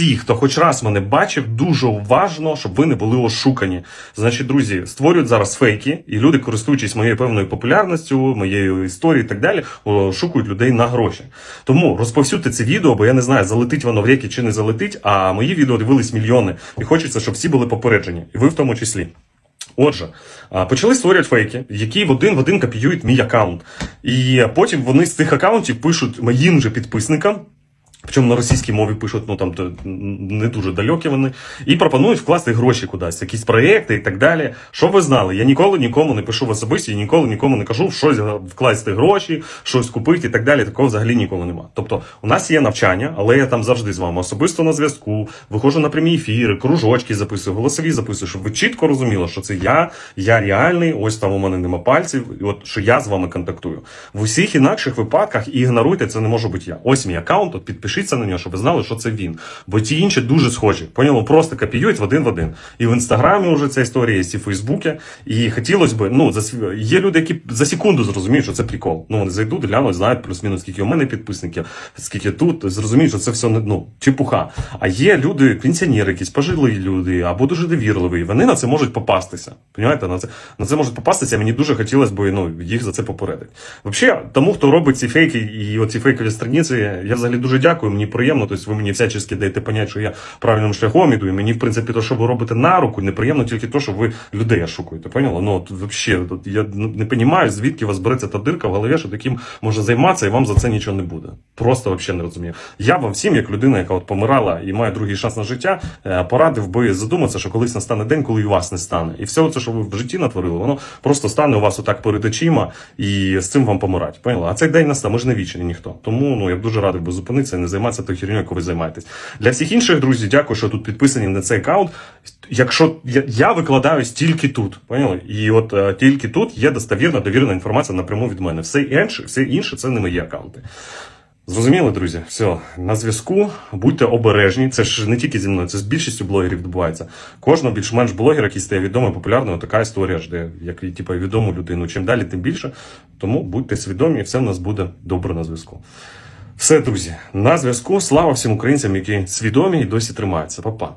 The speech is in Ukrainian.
всі, хто хоч раз мене бачив, дуже уважно, щоб ви не були ошукані. Значить, друзі, створюють зараз фейки, і люди, користуючись моєю певною популярністю, моєю історією і так далі, ошукують людей на гроші. Тому розповсюдьте це відео, бо я не знаю, залетить воно в реки чи не залетить. А мої відео дивились мільйони, і хочеться, щоб всі були попереджені, і ви в тому числі. Отже, почали створювати фейки, які в один в один копіюють мій аккаунт. І потім вони з цих аккаунтів пишуть моїм же підписникам. Причому на російській мові пишуть, ну там не дуже далекі вони, і пропонують вкласти гроші кудись, якісь проєкти і так далі. Щоб ви знали, я ніколи нікому не пишу в особисті, і ніколи нікому не кажу в щось вкласти гроші, щось купити і так далі. Такого взагалі ніколи нема. Тобто, у нас є навчання, але я там завжди з вами особисто на зв'язку, виходжу на прямі ефіри, кружочки записую, голосові записую, щоб ви чітко розуміли, що це я, я реальний, ось там у мене нема пальців, і от що я з вами контактую. В усіх інакших випадках ігноруйте, це не може бути я. Ось мій аккаунт, от підпишіться на нього, щоб ви знали, що це він. Бо ті інші дуже схожі. Поняли? Просто копіюють в один в один. І в інстаграмі вже ця історія, і в Фейсбуці. І хотілося б, ну, за, є люди, які за секунду зрозуміють, що це прикол. Ну, вони зайдуть, глянуть, знають плюс-мінус, скільки у мене підписників, скільки тут, зрозуміють, що це все ну, чепуха. А є люди, пенсіонери, якісь пожилі люди, або дуже довірливі. Вони на це можуть попастися. Понімаєте? На це, на це можуть попастися. Мені дуже хотілося б ну, їх за це попередити. Взагалі, тому, хто робить ці фейки і оці фейкові страниці, я взагалі дуже дякую. Мені приємно. Тобто ви мені всячески даєте понять, що я правильним шляхом іду. І мені, в принципі, то, що ви робите на руку, неприємно тільки то, що ви людей ошукуєте. Поняли? Ну, от, взагалі, от, я не розумію, звідки у вас береться та дирка в голові, що таким може займатися, і вам за це нічого не буде. Просто взагалі не розумію. Я вам всім, як людина, яка от помирала і має другий шанс на життя, е, порадив би задуматися, що колись настане день, коли і вас не стане. І все це, що ви в житті натворили, воно просто стане у вас отак перед очима, і з цим вам помирати. Поняли? А цей день настане, ми ж не вічні ніхто. Тому ну я б дуже радий би зупинитися і не займатися тою херню, яку ви займаєтесь. Для всіх інших друзів, дякую, що тут підписані на цей аккаунт. Якщо я, я викладаюсь тільки тут, поняли? І от е, тільки тут є достовірна, довірена інформація напряму від мене. Все інше, все інше це не мої аккаунти. Зрозуміли, друзі? Все, на зв'язку. Будьте обережні. Це ж не тільки зі мною, це з більшістю блогерів відбувається. Кожного більш-менш блогера, який стає відомий, популярною, така історія жде, як і типу, відому людину. Чим далі, тим більше. Тому будьте свідомі, і все в нас буде добре на зв'язку. Все, друзі, на зв'язку. Слава всім українцям, які свідомі і досі тримаються. Па-па.